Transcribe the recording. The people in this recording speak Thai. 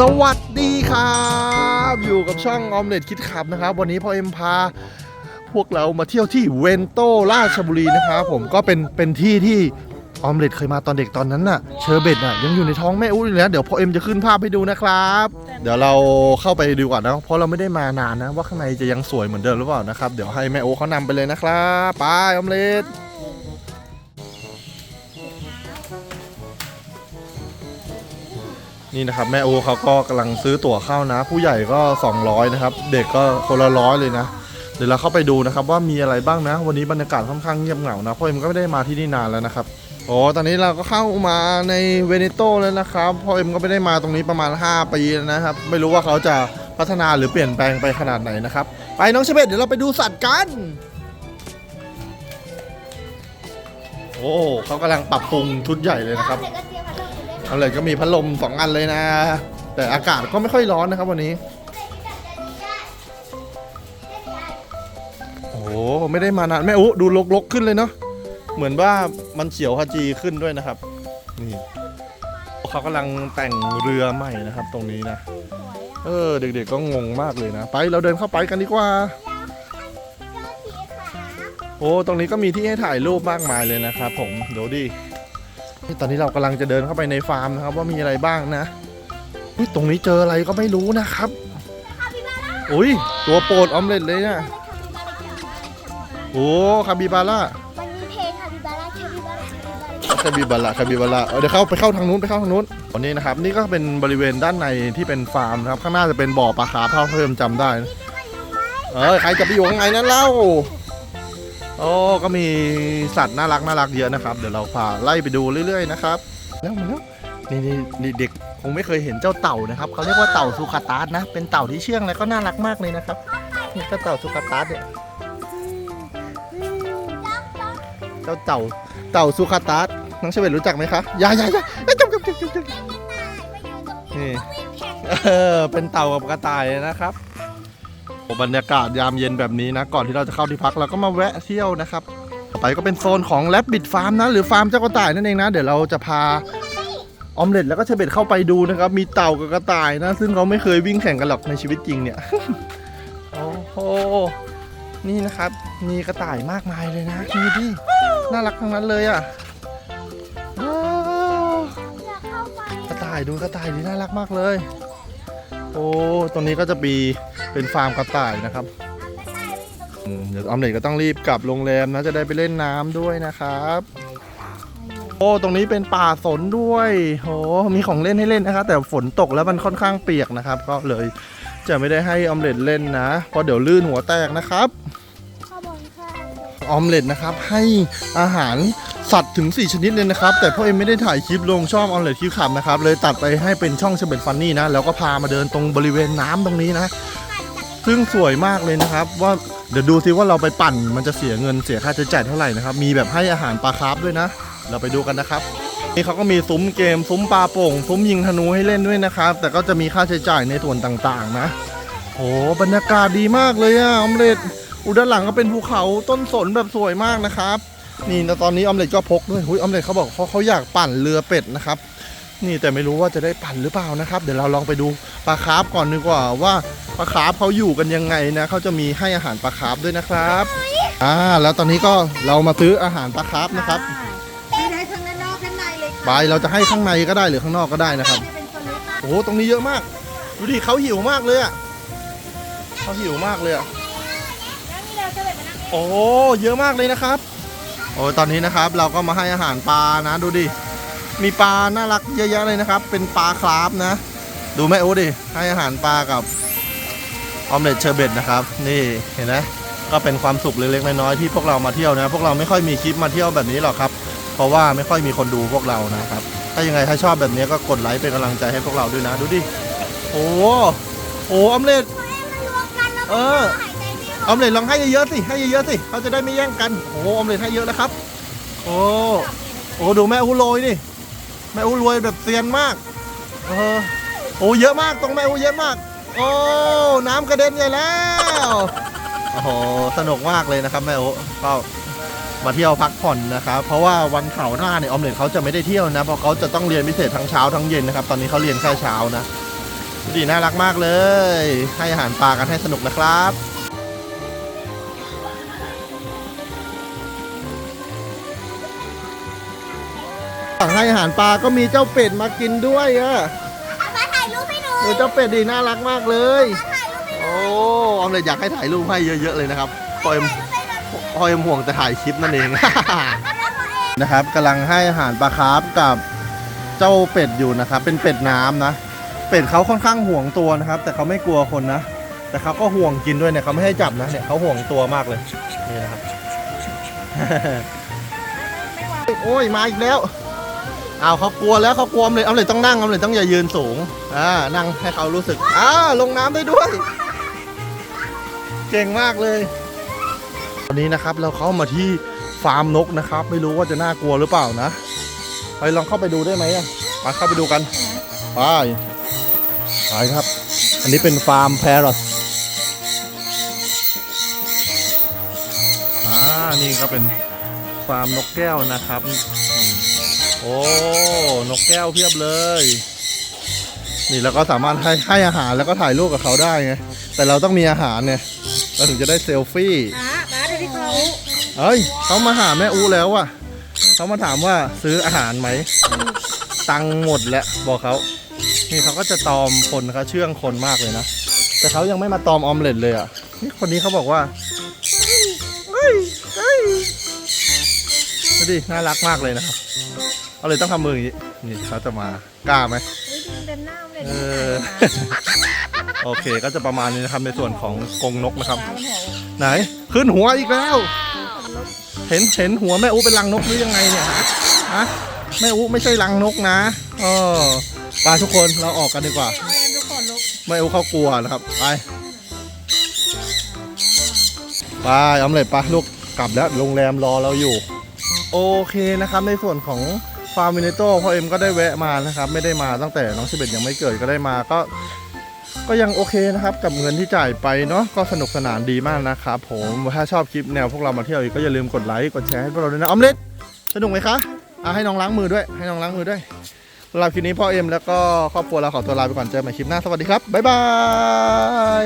สวัสดีครับ อยู่กับช่องออมเล็ตคิดขับนะครับ วันนี้พ่อเอ็มพาพวกเรามาเที่ยวที่เวนโตราชบุรีนะครับผมก็เป็นเป็นที่ที่ออมเล็ตเคยมาตอนเด็กตอนนั้นน่ะเชอร์เบตน่ะยังอยู่ในท้องแม่อุ้ยอยู่เลยนะเดี๋ยวพ่อเอ็มจะขึ้นภาพให้ดูนะครับ เดี๋ยวเราเข้าไปดูก่อนนะเพราะเราไม่ได้มานานนะว่าข้างในจะยังสวยเหมือนเดิมหรือเปล่านะครับเดี๋ยวให้แม่โอเขานำไปเลยนะครับไปออมเล็ต นี่นะครับแม่โอเขาก็กำลังซื้อตั๋วเข้านะ ผู้ใหญ่ก็ 200นะครับเด็กก็คนละร้อยเลยนะ เดี๋ยวเราเข้าไปดูนะครับว่ามีอะไรบ้างนะ วันนี้บรรยากาศค่อนข้างเงียบเหงานะเพราะเอ็มก็ไม่ได้มาที่นี่นานแล้วนะครับโอ้ตอนนี้เราก็เข้ามาในเวเนโตแล้วนะครับเพราะเอ็มก็ไม่ได้มาตรงนี้ประมาณ 5 ปีแล้วนะครับไม่รู้ว่าเขาจะพัฒนาหรือเปลี่ยนแปลงไปขนาดไหนนะครับไปน้องเชเบตเดี๋ยวเราไปดูสัตว์กันโอ้เขากำลังปรับปรุงชุดใหญ่เลยนะครับ เอาเลยก็มีพัดลมสองอันเลยนะ แต่อากาศก็ไม่ค่อยร้อนนะครับวันนี้ โอ้โหไม่ได้มานานแม่อุดูลกๆขึ้นเลยเนาะเหมือนว่ามันเขียวขจีขึ้นด้วยนะครับ นี่เขากำลังแต่งเรือใหม่นะครับตรงนี้นะ เออเด็กๆก็งงมากเลยนะ ไปเราเดินเข้าไปกันดีกว่า โอ้ตรงนี้ก็มีที่ให้ถ่ายรูปมากมายเลยนะครับผมเดี๋ยวดิ นี่ตอนนี้เรากำลังจะเดินเข้าไปในฟาร์มนะครับ ว่ามีอะไรบ้างนะอุ๊ยตรงนี้เจออะไรก็ไม่รู้นะครับอุ้ยตัวโปรดออมเล็ตเลยเนี่ยโอ้คาบิบาร่ามันมีเพลงคาบิบาร่าคาบิบาร่าคาบิบาร่าคาบิบาร่าคาบิบาร่าเอาเดี๋ยวเข้าไปเข้าทางนู้นไปเข้าทางนู้นตอนนี้นะครับ นี่ก็เป็นบริเวณด้านในที่เป็นฟาร์มนะครับ ข้างหน้าจะเป็นบ่อปลาคาร์ฟเท่าเพิ่มจำได้นะเออใครจะไปอยู่ข้างในนั้นเล่าโอ้ก็มีสัตว์น่ารักน่ารักเยอะนะครับ เดี๋ยวเราพาไล่ไปดูเรื่อยๆนะครับแล้วมาแล้วนี่นี่นี่เด็กคงไม่เคยเห็นเจ้าเต่านะครับเขาเรียกว่าเต่าซูคาตาสนะ เป็นเต่าที่เชื่องและก็น่ารักมากเลยนะครับนี่เจ้าเต่าซูคาตาสเนี่ยเจ้าเต่าเต่าซูคาตาสน้องเชเวตรู้จักไหมคะยายายายจุ๊บจุ๊บจุ๊บจุ๊บจุ๊บนี่เออเป็นเต่ากับกระต่ายนะครับ บรรยากาศยามเย็นแบบนี้นะ ก่อนที่เราจะเข้าที่พักเราก็มาแวะเที่ยวนะครับต่อไปก็เป็นโซนของแลบบิดฟาร์มนะหรือฟาร์มเจ้ากระต่ายนั่นเองนะ เดี๋ยวเราจะพาออมเล็ตแล้วก็เชเบตเข้าไปดูนะครับ มีเต่ากับกระต่ายนะ ซึ่งเขาไม่เคยวิ่งแข่งกันหรอกในชีวิตจริงเนี่ยโอ้โหนี่นะครับ มีกระต่ายมากมายเลยนะนี่ดิน่ารักทั้งนั้นเลยอะกระต่ายดูกระต่ายดีน่ารักมากเลย โอ้ตรงนี้ก็จะมี เป็นฟาร์มกระต่ายนะครับเดี๋ยวออมเล็ตก็ต้องรีบกลับโรงแรมนะจะได้ไปเล่นน้ำด้วยนะครับ โอ้ตรงนี้เป็นป่าสนด้วยโหมีของเล่นให้เล่นนะครับแต่ฝนตกแล้วมันค่อนข้างเปียกนะครับ ก็เลยจะไม่ได้ให้ออมเล็ตเล่นนะเพราะเดี๋ยวลื่นหัวแตกนะครับออมเล็ตนะครับให้อาหารสัตว์ถึง 4 ชนิดเลยนะครับ แต่พ่อเอ็มไม่ได้ถ่ายคลิปลงช่องออมเล็ตคลิปขับนะครับเลยตัดไปให้เป็นช่องเฉเบตฟันนี่นะแล้วก็พามาเดินตรงบริเวณน้ำตรงนี้นะ ซึ่งสวยมากเลยนะครับ ว่าเดี๋ยวดูซิว่าเราไปปั่นมันจะเสียเงินเสียค่าใช้จ่ายเท่าไหร่นะครับ มีแบบให้อาหารปลาคาร์ฟด้วยนะ เราไปดูกันนะครับนี่เขาก็มีซุ้มเกมซุ้มปลาโป่งซุ้มยิงธนูให้เล่นด้วยนะครับ แต่ก็จะมีค่าใช้จ่ายในส่วนต่างๆ นะโอ้บรรยากาศดีมากเลยอะออมเล็ตอุด้านหลังก็เป็นภูเขาต้นสนแบบสวยมากนะครับ นี่ตอนนี้ออมเล็ตก็พกด้วยหุยออมเล็ตเขาบอกเขาเขาอยากปั่นเรือเป็ดนะครับ นี่แต่ไม่รู้ว่าจะได้ปั่นหรือเปล่านะครับ เดี๋ยวเราลองไปดูปลาคาร์ฟก่อนดีกว่าว่าปลาคาร์ฟเขาอยู่กันยังไงนะเขาจะมีให้อาหารปลาคาร์ฟด้วยนะครับอ่าแล้วตอนนี้ก็เรามาซื้ออาหารปลาคาร์ฟนะครับไม่ได้ทั้งด้านนอกด้านในเลยค่ะบายเราจะให้ข้างในก็ได้หรือข้างนอกก็ได้นะครับจะเป็นคนเล็กมากโอ้โหตรงนี้เยอะมากดูดิเขาหิวมากเลยอะเขาหิวมากเลยอะแล้วนี่เราจะแบบมานั่งโอ้โหเยอะมากเลยนะครับ โอ้ยตอนนี้นะครับ เราก็มาให้อาหารปลานะดูดิ มีปลาน่ารักเยอะแยะเลยนะครับ เป็นปลาคราฟนะ ดูแม่โอ้ดิให้อาหารปลากับออมเล็ตเชอร์เบตนะครับ นี่เห็นไหมก็เป็นความสุขเล็กๆน้อยๆที่พวกเรามาเที่ยวนะ พวกเราไม่ค่อยมีคลิปมาเที่ยวแบบนี้หรอกครับ เพราะว่าไม่ค่อยมีคนดูพวกเรานะครับ ถ้ายังไงถ้าชอบแบบนี้ก็กดไลค์เป็นกำลังใจให้พวกเราด้วยนะ ดูดิ โอ้โหโอ้ออมเล็ตเออออมเล็ตลองให้เยอะๆสิ ให้เยอะๆสิ เขาจะได้ไม่แย่งกัน โอ้ออมเล็ตให้เยอะแล้วครับ โอ้ โอ้ดูแม่อูโรยนี่ แม่อูรวยแบบเซียนมากเออโอ้เยอะมากตรงแม่อูเยอะมาก โอ้น้ำกระเด็นใหญ่แล้วโอ้โหสนุกมากเลยนะครับแม่อูก็มาเที่ยวพักผ่อนนะครับ เพราะว่าวันเสาร์หน้าเนี่ยออมเล็ตเขาจะไม่ได้เที่ยวนะ เพราะเขาจะต้องเรียนพิเศษทั้งเช้าทั้งเย็นนะครับ ตอนนี้เขาเรียนแค่เช้านะดีน่ารักมากเลย ให้อาหารปลากันให้สนุกนะครับ สั่งให้อาหารปลาก็มีเจ้าเป็ดมากินด้วยอะมาถ่ายรูปให้หนูเออเจ้าเป็ดดีน่ารักมากเลยถ่ายรูปให้โอ้ออมเลยอยากให้ถ่ายรูปให้เยอะๆเลยนะครับพอเอ็มพอเอ็มห่วงแต่ถ่ายคลิปนั่นเอง นะครับกำลังให้อาหารปลาคาร์ฟกับเจ้าเป็ดอยู่นะครับ เป็นเป็ดน้ำนะ เป็ดเขาค่อนข้างห่วงตัวนะครับ แต่เขาไม่กลัวคนนะ แต่เขาก็ห่วงกินด้วยเนี่ยเขาไม่ให้จับนะเนี่ยเขาห่วงตัวมากเลยนี่นะครับ โอ้ยมาอีกแล้ว เอาเขากลัวแล้วเขากลัวเลยเอาเลยต้องนั่งเอาเลยต้องอย่ายืนสูงอ่านั่งให้เขารู้สึกอ้าลงน้ำได้ด้วย เก่งมากเลยวันนี้นะครับเราเข้ามาที่ฟาร์มนกนะครับ ไม่รู้ว่าจะน่ากลัวหรือเปล่านะ ไปลองเข้าไปดูได้ไหมมาเข้าไปดูกันไปไปครับ อันนี้เป็นฟาร์มแพรอทอ่านี่ก็เป็นฟาร์มนกแก้วนะครับ โอ้ นกแก้วเพียบเลย นี่เราก็สามารถให้ให้อาหารแล้วก็ถ่ายรูปกับเขาได้ไง แต่เราต้องมีอาหารเนี่ยเราถึงจะได้เซลฟี่ป้าป้าดูที่เขาเอ้ยเขามาหาแม่อูแล้วอะเขามาถามว่าซื้ออาหารไหม ตังค์หมดแล้วบอกเขา นี่เขาก็จะตอมคนเขาเชื่องคนมากเลยนะ แต่เขายังไม่มาตอมออมเล็ตเลยอะนี่คนนี้เขาบอกว่าเฮ้ยเฮ้ยดูดิน่ารักมากเลยนะครับ เอาเลยต้องทำมืออย่างนี้ นี่เขาจะมากล้าไหมอุ้ยดินเต็มหน้าเลยเออโอเคก็จะประมาณนี้นะครับในส่วนของกรงนกนะครับป้ามันหัวไหนขึ้นหัวอีกแล้ว เห็นเห็นหัวแม่อูเป็นรังนกหรือยังไงเนี่ยฮะฮะแม่อูไม่ใช่รังนกนะเออไปทุกคนเราออกกันดีกว่าเอาเอ็มทุกคนลุกแม่อูเขากลัวนะครับไปไปออมเล็ตไปลูกกลับแล้วโรงแรมรอเราอยู่ โอเคนะครับในส่วนของ ฟาร์มวินโต้พ่อเอ็มก็ได้แวะมานะครับ ไม่ได้มาตั้งแต่น้องชิเบตยังไม่เกิดก็ได้มาก็ ก็ยังโอเคนะครับ กับเงินที่จ่ายไปเนาะก็สนุกสนานดีมากนะครับผมถ้าชอบคลิปแนวพวกเรามาเที่ยวอีกก็อย่าลืมกดไลค์กดแชร์ให้พวกเราด้วยนะออมเล็ตสนุกไหมคะอะให้น้องล้างมือด้วย ให้น้องล้างมือด้วยสำหรับคลิปนี้พ่อเอ็มแล้วก็ครอบครัวเราขอตัวลาไปก่อนเจอกันใหม่คลิปหน้าสวัสดีครับบ๊ายบาย